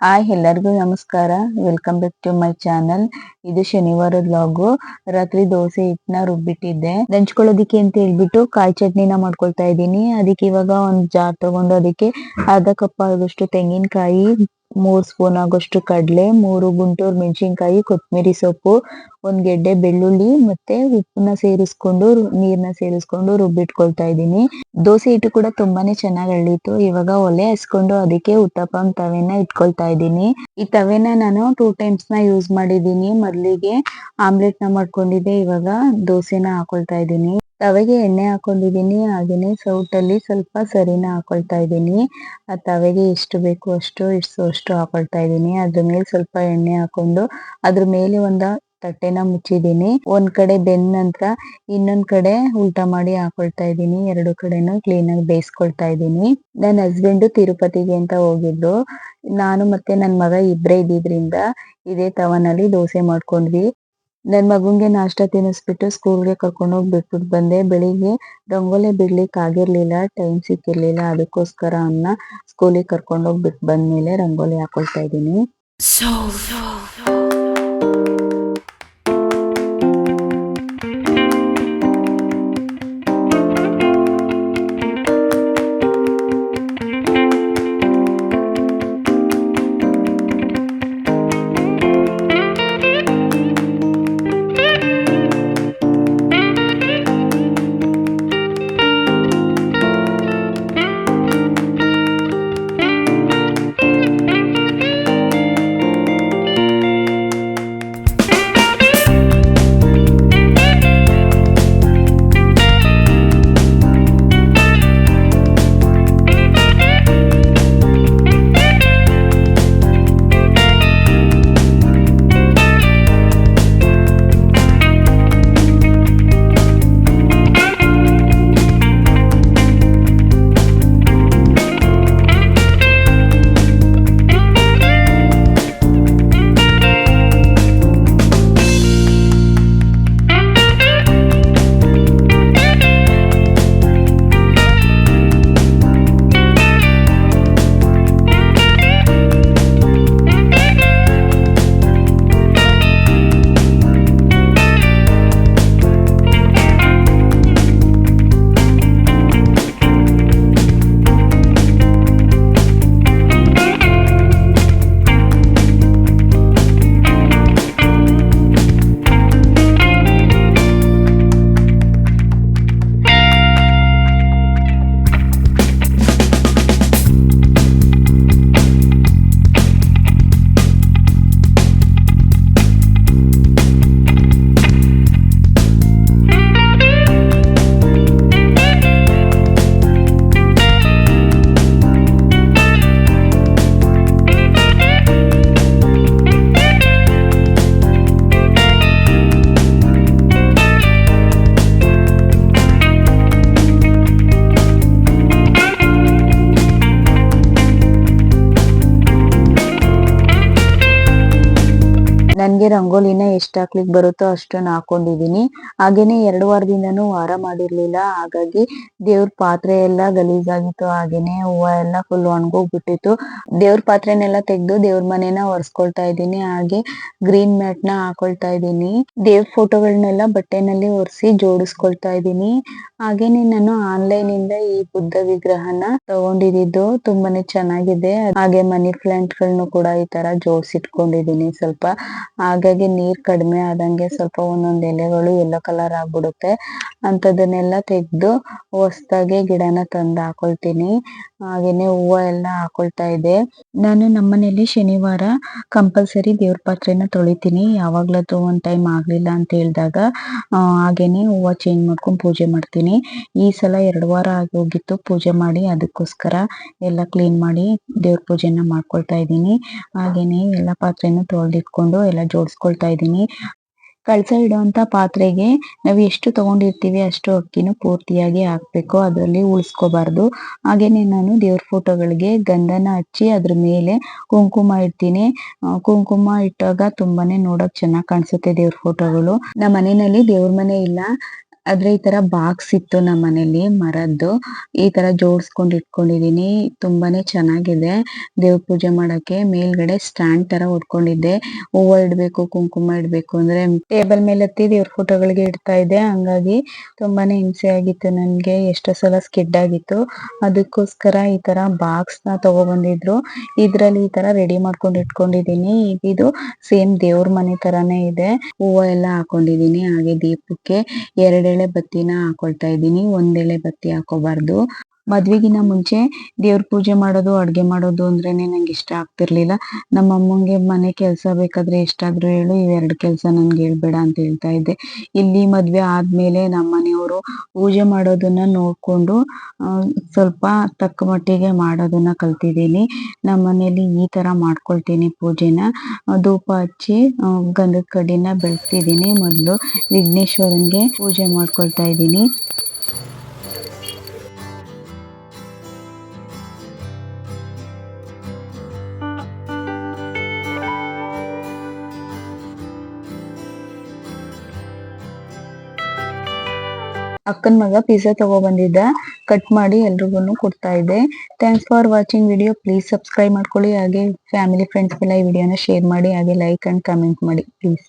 Hi ಎಲ್ಲರಿಗೂ ನಮಸ್ಕಾರ. Welcome back to my channel ಇದು ಶನಿವಾರದ ಲಾಗು ರಾತ್ರಿ ದೋಸೆ ಹಿಟ್ಟನ್ನ ರುಬ್ಬಿಟ್ಟಿದ್ದೆ. ನೆಂಚ್ಕೊಳ್ಳೋದಿಕ್ಕೆ ಅಂತ ಹೇಳ್ಬಿಟ್ಟು ಕಾಯಿ ಚಟ್ನಿನ ಮಾಡ್ಕೊಳ್ತಾ ಇದ್ದೀನಿ. ಅದಕ್ಕೆ ಇವಾಗ ಒಂದ್ ಜಾರ್ ತಗೊಂಡು ಅದಕ್ಕೆ ಅರ್ಧ ಕಪ್ ಆಗೋಷ್ಟು ತೆಂಗಿನಕಾಯಿ ಮೂರ್ ಸ್ಪೂನ್ ಆಗೋಷ್ಟು ಕಡ್ಲೆ, ಮೂರು ಗುಂಟೂರು ಮೆಣಸಿನಕಾಯಿ ಕೊತ್ತಂಬರಿ ಸೊಪ್ಪು, ಒಂದ್ ಗೆಡ್ಡೆ ಬೆಳ್ಳುಳ್ಳಿ ಮತ್ತೆ ಉಪ್ಪನ್ನ ಸೇರಿಸ್ಕೊಂಡು ನೀರ್ನ ಸೇರಿಸ್ಕೊಂಡು ರುಬ್ಬಿಟ್ಕೊಳ್ತಾ ಇದ್ದೀನಿ. ದೋಸೆ ಹಿಟ್ಟು ಕೂಡ ತುಂಬಾನೇ ಚೆನ್ನಾಗಿ ಅಳ್ಳಿತ್ತು. ಇವಾಗ ಒಲೆ ಹಸ್ಕೊಂಡು ಅದಕ್ಕೆ ಉತ್ತಪ್ಪಂ ತವೆನ ಇಟ್ಕೊಳ್ತಾ ಇದ್ದೀನಿ. ಈ ತವೆನ ನಾನು ಟೂ ಟೈಮ್ಸ್ನ ಯೂಸ್ ಮಾಡಿದ್ದೀನಿ. ಮೊದ್ಲಿಗೆ ಆಮ್ಲೆಟ್ನ ಮಾಡ್ಕೊಂಡಿದ್ದೆ, ಇವಾಗ ದೋಸೆನ ಹಾಕೊಳ್ತಾ ಇದ್ದೀನಿ. ತವೆಗೆ ಎಣ್ಣೆ ಹಾಕೊಂಡಿದೀನಿ ಹಾಗೇನೆ ಸೌಟಲ್ಲಿ ಸ್ವಲ್ಪ ಸರಿನ ಹಾಕೊಳ್ತಾ ಇದ್ದೀನಿ. ಆ ತವೆಗೆ ಎಷ್ಟು ಬೇಕು ಅಷ್ಟು ಇಷ್ಟು ಅಷ್ಟು ಹಾಕೊಳ್ತಾ ಇದ್ದೀನಿ. ಅದ್ರ ಮೇಲೆ ಸ್ವಲ್ಪ ಎಣ್ಣೆ ಹಾಕೊಂಡು ಅದ್ರ ಮೇಲೆ ಒಂದ ತಟ್ಟೆನ ಮುಚ್ಚಿದೀನಿ ಒಂದ್ ಕಡೆ ಬೆಂದ ನಂತರ ಇನ್ನೊಂದ್ ಕಡೆ ಉಲ್ಟಾ ಮಾಡಿ ಹಾಕೊಳ್ತಾ ಇದ್ದೀನಿ. ಎರಡು ಕಡೆನೂ ಕ್ಲೀನ್ ಆಗಿ ಬೇಯಿಸ್ಕೊಳ್ತಾ ಇದ್ದೀನಿ. ನನ್ನ ಹಸ್ಬೆಂಡ್ ತಿರುಪತಿಗೆ ಅಂತ ಹೋಗಿದ್ರು. ನಾನು ಮತ್ತೆ ನನ್ ಮಗ ಇಬ್ರೇ ಇದ್ದಿದ್ರಿಂದ ಇದೇ ತವನಲ್ಲಿ ದೋಸೆ ಮಾಡ್ಕೊಂಡ್ವಿ. ನನ್ ಮಗುಂಗೆ ನಾಷ್ಟ ತಿನ್ನಿಸ್ಬಿಟ್ಟು ಸ್ಕೂಲ್ಗೆ ಕರ್ಕೊಂಡು ಹೋಗಿ ಬಿಟ್ಬಿಟ್ಟು ಬಂದೆ. ಬೆಳಿಗ್ಗೆ ರಂಗೋಲಿ ಬಿಡ್ಲಿಕ್ಕೆ ಆಗಿರ್ಲಿಲ್ಲ ಟೈಮ್ ಸಿಕ್ಕಿರ್ಲಿಲ್ಲ. ಅದಕ್ಕೋಸ್ಕರ ಅವನ್ನ ಸ್ಕೂಲಿಗೆ ಕರ್ಕೊಂಡು ಹೋಗಿ ಬಿಟ್ಟು ಬಂದ್ಮೇಲೆ ರಂಗೋಲಿ ಹಾಕೊಳ್ತಾ ಇದ್ದೀನಿ. ನನ್ಗೆ ರಂಗೋಲಿನ ಎಷ್ಟ್ ಹಾಕ್ಲಿಕ್ ಬರುತ್ತೋ ಅಷ್ಟನ್ನ ಹಾಕೊಂಡಿದೀನಿ. ಹಾಗೇನೆ ಎರಡು ವಾರದಿಂದನೂ ವಾರ ಮಾಡಿರ್ಲಿಲ್ಲ. ಹಾಗಾಗಿ ದೇವ್ರ ಪಾತ್ರೆ ಎಲ್ಲ ಗಲೀಜಾಗಿತ್ತು. ಹಾಗೇನೆ ಹೂವ ಎಲ್ಲ ಫುಲ್ ಒಣಗೋಗ್ಬಿಟ್ಟಿತ್ತು. ದೇವ್ರ ಪಾತ್ರೆನೆಲ್ಲ ತೆಗ್ದು ದೇವ್ರ ಮನೆನ ಒರೆಸ್ಕೊಳ್ತಾ ಇದ್ದೀನಿ. ಹಾಗೆ ಗ್ರೀನ್ ಮ್ಯಾಟ್ನ ಹಾಕೊಳ್ತಾ ಇದ್ದೀನಿ. ದೇವ್ರ ಫೋಟೋಗಳನ್ನೆಲ್ಲ ಬಟ್ಟೆನಲ್ಲಿ ಒರೆಸಿ ಜೋಡಿಸ್ಕೊಳ್ತಾ ಇದ್ದೀನಿ. ಹಾಗೇನೆ ನಾನು ಆನ್ಲೈನ್ ಇಂದ ಈ ಬುದ್ಧ ವಿಗ್ರಹನ ತಗೊಂಡಿದ್ದು ತುಂಬಾನೇ ಚೆನ್ನಾಗಿದೆ. ಹಾಗೆ ಮನಿ ಪ್ಲಾಂಟ್ಗಳನ್ನು ಕೂಡ ಈ ತರ ಜೋಡಿಸಿಟ್ಕೊಂಡಿದೀನಿ ಸ್ವಲ್ಪ. ಹಾಗಾಗಿ ನೀರ್ ಕಡಿಮೆ ಆದಂಗೆ ಸ್ವಲ್ಪ ಒಂದೊಂದ್ ಎಲೆಗಳು ಯೆಲ್ಲೋ ಕಲರ್ ಆಗ್ಬಿಡುತ್ತೆ. ಅಂತದನ್ನೆಲ್ಲ ತೆಗ್ದು ಹೊಸದಾಗಿ ಗಿಡನ ತಂದ್ ಹಾಕೊಳ್ತೀನಿ. ಹಾಗೇನೆ ಹೂವ ಎಲ್ಲ ಹಾಕೊಳ್ತಾ ಇದೆ ನಾನು ನಮ್ಮನೇಲಿ ಶನಿವಾರ ಕಂಪಲ್ಸರಿ ದೇವ್ರ ಪಾತ್ರೆನ ತೊಳಿತೀನಿ. ಯಾವಾಗ್ಲಾದ್ರೂ ಒಂದ್ ಟೈಮ್ ಆಗ್ಲಿಲ್ಲ ಅಂತ ಹೇಳಿದಾಗ ಹಾಗೇನೆ ಹೂವ ಚೇಂಜ್ ಮಾಡ್ಕೊಂಡ್ ಪೂಜೆ ಮಾಡ್ತೀನಿ. ಈ ಸಲ ಎರಡು ವಾರ ಆಗಿ ಹೋಗಿತ್ತು. ಪೂಜೆ ಮಾಡಿ ಅದಕ್ಕೋಸ್ಕರ ಎಲ್ಲ ಕ್ಲೀನ್ ಮಾಡಿ ದೇವ್ರ ಪೂಜೆನ ಮಾಡ್ಕೊಳ್ತಾ ಇದ್ದೀನಿ. ಹಾಗೇನೆ ಎಲ್ಲ ಪಾತ್ರೆನ ತೊಳೆದಿಟ್ಕೊಂಡು ಎಲ್ಲ ಜೋಡಿಸ್ಕೊಳ್ತಾ ಇದ್ದೀನಿ. ಕಳಸ ಇಡುವಂತ ಪಾತ್ರೆಗೆ ನಾವು ಎಷ್ಟು ತಗೊಂಡಿರ್ತೀವಿ ಅಷ್ಟು ಅಕ್ಕಿನೂ ಪೂರ್ತಿಯಾಗಿ ಹಾಕ್ಬೇಕು, ಅದರಲ್ಲಿ ಉಳಿಸ್ಕೋಬಾರ್ದು. ಹಾಗೇನೆ ನಾನು ದೇವ್ರ ಫೋಟೋಗಳಿಗೆ ಗಂಧನ ಹಚ್ಚಿ ಅದ್ರ ಮೇಲೆ ಕುಂಕುಮ ಇಡ್ತೀನಿ. ಕುಂಕುಮ ಇಟ್ಟಾಗ ತುಂಬಾನೇ ನೋಡಕ್ ಚೆನ್ನಾಗ್ ಕಾಣಿಸುತ್ತೆ ದೇವ್ರ ಫೋಟೋಗಳು. ನಮ್ಮ ಮನೆಯಲ್ಲಿ ದೇವ್ರ ಮನೆ ಇಲ್ಲ. ಆದ್ರೆ ಈ ತರ ಬಾಕ್ಸ್ ಇತ್ತು ನಮ್ಮ ಮನೇಲಿ, ಮರದ್ದು. ಈ ತರ ಜೋಡಿಸ್ಕೊಂಡ್ ಇಟ್ಕೊಂಡಿದೀನಿ. ತುಂಬಾನೇ ಚೆನ್ನಾಗಿದೆ. ದೇವ್ರ ಪೂಜೆ ಮಾಡಕ್ಕೆ ಮೇಲ್ಗಡೆ ಸ್ಟ್ಯಾಂಡ್ ತರ ಹೊಡ್ಕೊಂಡಿದ್ದೆ ಹೂವ ಇಡ್ಬೇಕು, ಕುಂಕುಮ ಇಡ್ಬೇಕು ಅಂದ್ರೆ ಟೇಬಲ್ ಮೇಲೆ ಹತ್ತಿ ದೇವ್ರ ಫೋಟೋಗಳಿಗೆ ಇಡ್ತಾ ಇದ್ದೆ. ಹಂಗಾಗಿ ತುಂಬಾನೇ ಹಿಂಸೆ ಆಗಿತ್ತು ನನ್ಗೆ. ಎಷ್ಟೋ ಸಲ ಸ್ಕಿಡ್ ಆಗಿತ್ತು. ಅದಕ್ಕೋಸ್ಕರ ಈ ತರ ಬಾಕ್ಸ್ನ ತಗೊಬಂದಿದ್ರು. ಇದ್ರಲ್ಲಿ ಈ ತರ ರೆಡಿ ಮಾಡ್ಕೊಂಡು ಇಟ್ಕೊಂಡಿದೀನಿ. ಇದು ಸೇಮ್ ದೇವ್ರ ಮನೆ ತರಾನೇ ಇದೆ. ಹೂವ ಎಲ್ಲ ಹಾಕೊಂಡಿದೀನಿ ಹಾಗೆ ದೀಪಕ್ಕೆ. ಎರಡೆಳೆ ಬತ್ತಿನ ಹಾಕೊಳ್ತಾ ಇದ್ದೀನಿ. ಎಳೆ ಬತ್ತಿ ಹಾಕೋಬಾರ್ದು. ಮದ್ವೆಗಿನ ಮುಂಚೆ ದೇವ್ರ ಪೂಜೆ ಮಾಡೋದು, ಅಡ್ಗೆ ಮಾಡೋದು ಅಂದ್ರೇನೆ ನಂಗೆ ಇಷ್ಟ ಆಗ್ತಿರ್ಲಿಲ್ಲ. ನಮ್ಮ ಅಮ್ಮಂಗೆ ಮನೆ ಕೆಲಸ ಬೇಕಾದ್ರೆ ಎಷ್ಟಾದ್ರೂ ಹೇಳು ಇವೆರಡು ಕೆಲಸ ನನ್ಗೆ ಹೇಳ್ಬೇಡ ಅಂತ ಹೇಳ್ತಾ ಇದ್ದೆ. ಇಲ್ಲಿ ಮದ್ವೆ ಆದ್ಮೇಲೆ ನಮ್ಮ ಮನೆಯವರು ಪೂಜೆ ಮಾಡೋದನ್ನ ನೋಡ್ಕೊಂಡು ಸ್ವಲ್ಪ ತಕ್ಕ ಮಟ್ಟಿಗೆ ಮಾಡೋದನ್ನ ಕಲ್ತಿದ್ದೀನಿ. ನಮ್ಮ ಮನೆಯಲ್ಲಿ ಈ ತರ ಮಾಡ್ಕೊಳ್ತೀನಿ ಪೂಜೆನ. ಧೂಪ ಹಚ್ಚಿ ಗಂಧದ ಕಡ್ಡಿನ ಬೆಳೆಸ್ತಿದ್ದೀನಿ ಮೊದಲು. ವಿಘ್ನೇಶ್ವರನ್ಗೆ ಪೂಜೆ ಮಾಡ್ಕೊಳ್ತಾ ಇದ್ದೀನಿ. ಅಕ್ಕನ ಮಗ ಪಿಜ್ಜಾ ತಗೋ ಬಂದಿದ್ದ ಕಟ್ ಮಾಡಿ ಎಲ್ರಿಗೂ ಕೊಡ್ತಾ ಇದೆ thanks for watching video please subscribe ಮಾಡ್ಕೊಳ್ಳಿ. ಹಾಗೆ ಫ್ಯಾಮಿಲಿ ಫ್ರೆಂಡ್ಸ್ಗೆಲ್ಲ ಈ ವಿಡಿಯೋನ ಶೇರ್ ಮಾಡಿ. ಹಾಗೆ ಲೈಕ್ ಅಂಡ್ ಕಮೆಂಟ್ ಮಾಡಿ. ಪ್ಲೀಸ್